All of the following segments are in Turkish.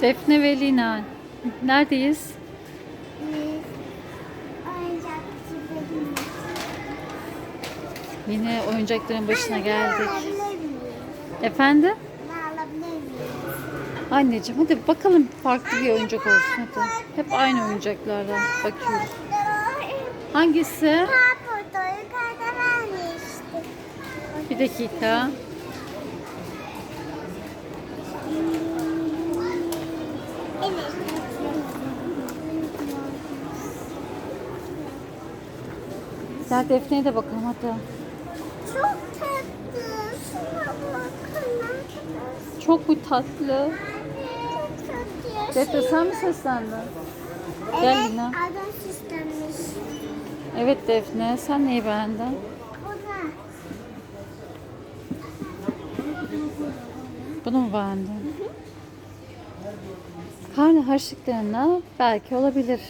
Defne ve Lina. Neredeyiz? Yine oyuncakların başına geldik. Efendim? Anneciğim hadi bakalım farklı bir oyuncak olsun hadi. Hep aynı oyuncaklardan bakıyoruz. Hangisi? Bir dakika. Gel Defne'ye de bakalım hadi. Çok tatlı. Şuna bakın. Çok mu tatlı? Çok tatlı. Defne sen mi seslendin? Gel Evet, Lina. adam süslenmiş. Evet Defne sen neyi beğendin? Bu. Bunu mu beğendin? Karne harçlıklarına belki olabilir.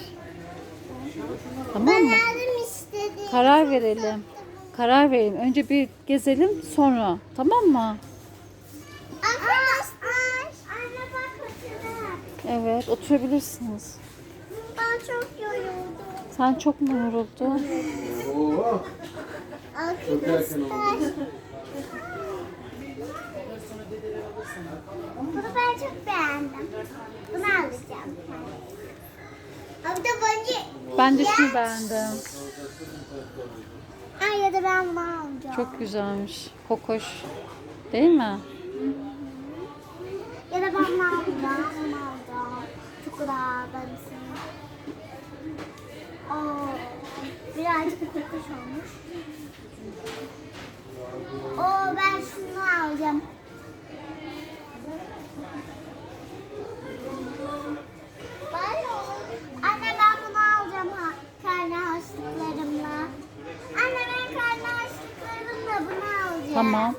Tamam mı? Karar verelim. Karar verelim. Önce bir gezelim sonra. Tamam mı? Arkadaşlar. Anne bak hatırla. Evet oturabilirsiniz. Ben çok yoruldum. Sen çok mu yoruldun? Oo, Arkadaşlar. Bunu ben çok beğendim. Bunu. Abi de bence... Ben de şunu beğendim. Ay ya da ben bunu alacağım. Çok güzelmiş. Kokoş. Değil mi? Ya da ben bunu alacağım. Bunu alacağım. Çok rahat benimsin. Oo, birazcık kokuş olmuş. Oo, ben şunu alacağım. Anne ben bunu alacağım ha. Karne harçlıklarımla. Anne ben karne harçlıklarımla bunu alacağım. Tamam.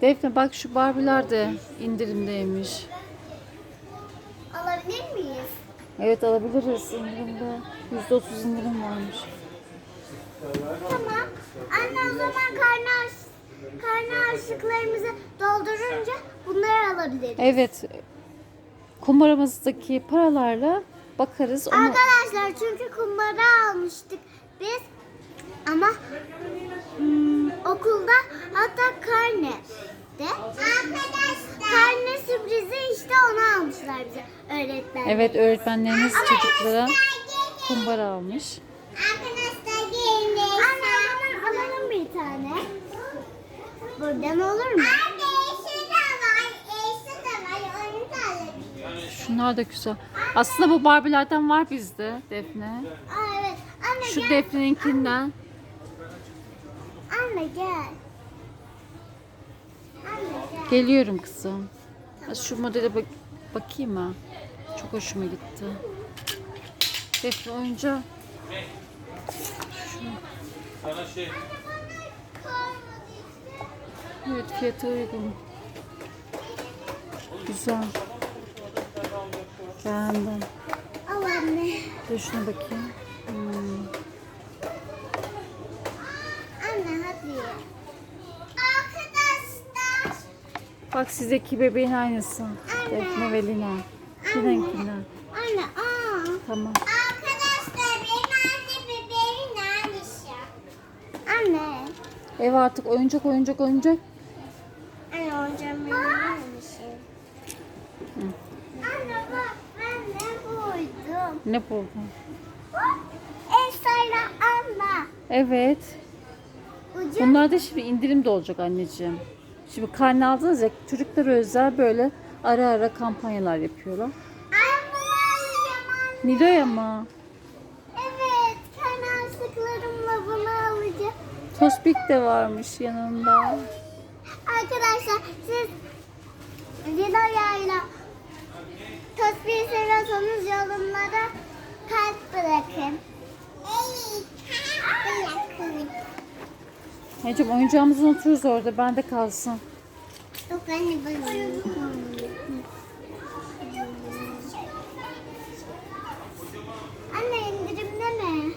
Defne bak şu Barbie'ler de indirimdeymiş. Alabilir miyiz? Evet alabiliriz indirimde. %30 indirim varmış. Tamam. Anne o zaman karne, harç- karne harçlıklarımızı doldurunca bunları alabiliriz. Evet. Kumbaramızdaki paralarla bakarız. Onu... Arkadaşlar çünkü kumbara almıştık biz ama hmm, okulda hatta karne de Arkadaşlar. Karne sürprizi işte onu almışlar bize öğretmen. Evet öğretmenlerimiz çocuklara kumbara almış. Arkadaşlar gelin. Anne o zaman alalım bir tane. Buradan olur mu? Şunlar da güzel. Aslında bu Barbie'lerden var bizde Defne. Aa evet. Anne Şu gel. Defne'ninkinden. Anne gel. Anne gel. Geliyorum kızım. Ha, Şu modele bak bakayım ha. Çok hoşuma gitti. Defne oyuncağı. Sana şey, Evet fiyatı uygun. Güzel. Beğendim. Al anne. Dur şuna bakayım. Hmm. Anne hadi. Arkadaşlar. Bak sizdeki bebeğin aynısı. Defne ve Lina. Lina'nkinden. Anne aa. Tamam. Arkadaşlar benim anne bebeğim neredeyse? Anne. Ev artık oyuncak oyuncak oyuncak. Anne oyuncağım benim neredeyse? Anne bak ben ne buldum? Ne buldun? Bak. Anne. Evet. Ucu. Bunlar da şimdi indirim de olacak anneciğim. Şimdi karne aldınız ya çocuklara özel böyle ara ara kampanyalar yapıyorlar. Nilo'ya mı? Evet. Kanalsıklarımla bunu alacağım. Tospik de varmış yanında. Arkadaşlar siz Lilo'yla Tosbi'yi seviyorsanız yorumlara kalp bırakın. kalp bırakın. Anneciğim oyuncağımızın otururuz orada bende kalsın. Yok anne ben Anne indirimde mi?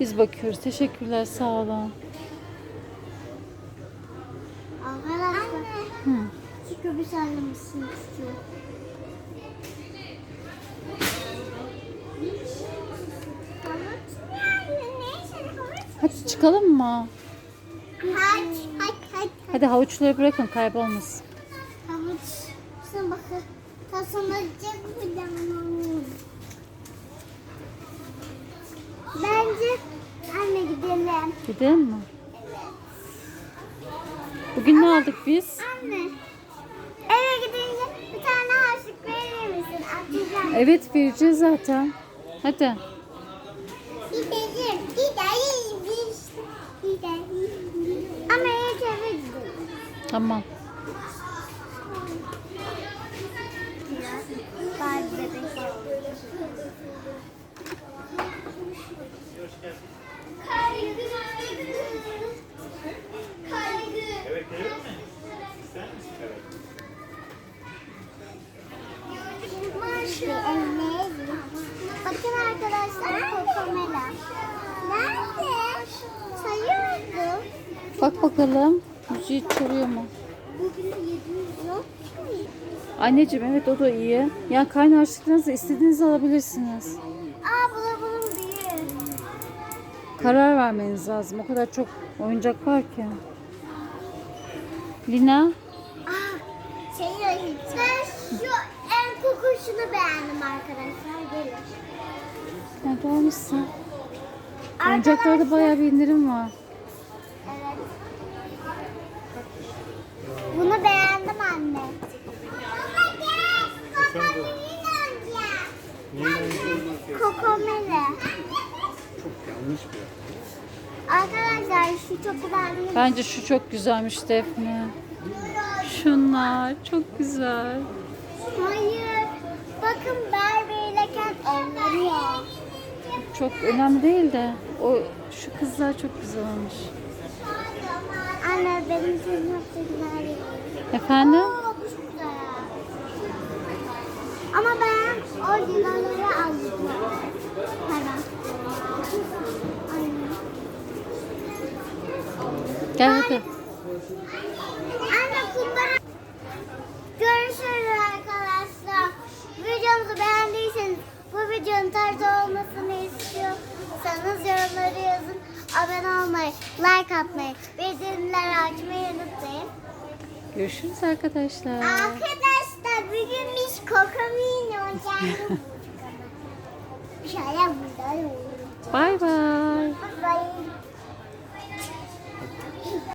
Biz bakıyoruz. Teşekkürler sağ olun. Arkadaşlar. Anne. Hı. Şu köpüş almışsınız. şu. Havuç yani neyse havuç. Hadi çıkalım mı? Haç, haç, haç. Hadi havuçları bırakın kaybolmasın. Havuç. Şuna bakın. Taşınacak bir damla. Bence anne gidelim. Gidelim mi? Bugün ne aldık biz? Anne. Eve gidince bir tane harçlık verir misin? Atacağım. Evet vereceğiz zaten. Hadi. Gidelim. Gidelim biz. Gidelim. Ama ilk eve gidelim. Tamam. Barbie bebek. Evet gelir mi? İster misin? Evet. Bakın arkadaşlar kokomela. Nerede? Sayıyordu. Bak bakalım. Müziği çalıyor mu? Bugün 700 yok. Anneciğim evet o da iyi. Yani kaynar harçlıklarınızı istediğinizi alabilirsiniz. Aa bulalım büyük. Karar vermeniz lazım. O kadar çok oyuncak var ki. Lina Aa şey. Ben şu en kokuşunu beğendim arkadaşlar. Gelin. nerede almışsın? Oyuncaklarda bayağı bir indirim var. Evet. Bunu beğendim anne. Kokomele. Çok yanlış bir Arkadaşlar şu çok güzel değil mi? Bence şu çok güzelmiş Defne. Şunlar çok güzel. Hayır. Bakın Barbie ile Ken. Çok önemli değil de o şu kızlar çok güzel olmuş. Anne benim güzel. Efendim? Oo, bu çok güzel. Ama ben orijinalleri aldım. Hemen. Anne. Gel hadi. Anne kumbara. Görüşürüz arkadaşlar. Videomuzu beğendiyseniz bu videonun tarzı olmasını istiyorsanız yorumları yazın. Abone olmayı, like atmayı, bildirimleri açmayı unutmayın. Görüşürüz arkadaşlar. Arkadaşlar bugün biz kokamin. Şöyle burada Bay bay. Bye.